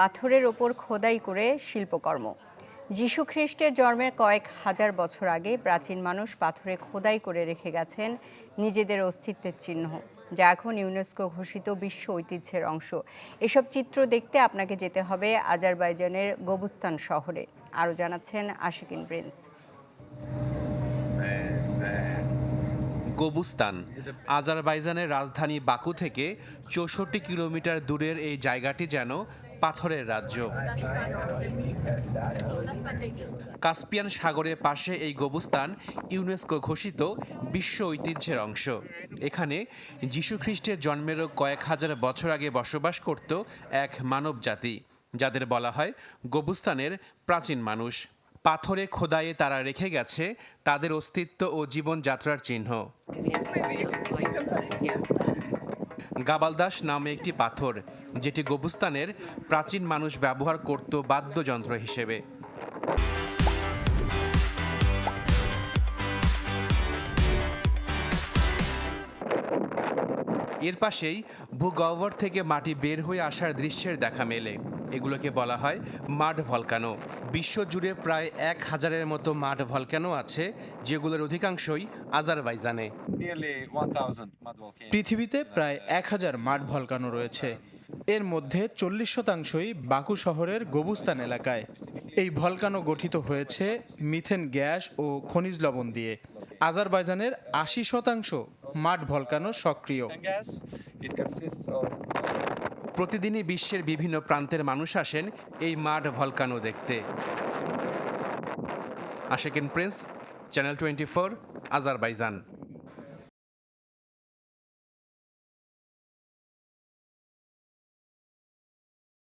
পাথরের ওপর খোদাই করে শিল্পকর্ম। যীশু খ্রিস্টের জন্মের কয়েক হাজার বছর আগে প্রাচীন মানুষ পাথরে খোদাই করে রেখে গেছেন নিজেদের অস্তিত্বের চিহ্ন, যা এখন ইউনেস্কো ঘোষিত বিশ্ব ঐতিহ্যের অংশ। এসব চিত্র দেখতে আপনাকে যেতে হবে আজারবাইজানের গবুস্তান শহরে, আরও জানাচ্ছেন আশিকিন প্রিন্স। গবুস্তান, আজারবাইজানের রাজধানী বাকু থেকে চৌষট্টি কিলোমিটার দূরের এই জায়গাটি যেন পাথরের রাজ্য। কাস্পিয়ান সাগরের পাশে এই গবুস্তান ইউনেস্কো ঘোষিত বিশ্ব ঐতিহ্যের অংশ। এখানে যীশু খ্রিস্টের জন্মেরও কয়েক হাজার বছর আগে বসবাস করত এক মানব জাতি যাদের বলা হয় গবুস্তানের প্রাচীন মানুষ। পাথরে খোদায়ে তারা রেখে গেছে তাদের অস্তিত্ব ও জীবনযাত্রার চিহ্ন। গাবালদাস নামে একটি পাথর যেটি গোবুস্তানের প্রাচীন মানুষ ব্যবহার করত বাদ্যযন্ত্র হিসেবে। এর পাশেই ভূগহ্বর থেকে মাটি বের হয়ে আসার দৃশ্যের দেখা মেলে। এগুলোকে বলা হয় মাড ভলকানো। বিশ্বজুড়ে প্রায় এক হাজারের মতো মাড ভলকানো আছে যেগুলোর অধিকাংশই আজারবাইজানে। Nearly 1,000 mud volcanoes. পৃথিবীতে প্রায় এক হাজার মাঠ ভলকানো রয়েছে। এর মধ্যে চল্লিশ শতাংশই বাকু শহরের গবুস্তান এলাকায়। এই ভলকানো গঠিত হয়েছে মিথেন গ্যাস ও খনিজ লবণ দিয়ে। আজারবাইজানের আশি শতাংশ মাঠ ভলকানো সক্রিয়। প্রতিদিনই বিশ্বের বিভিন্ন প্রান্তের মানুষ আসেন এই মাঠ ভলকানো দেখতে। আশেকিন Prince channel twenty four Azerbaijan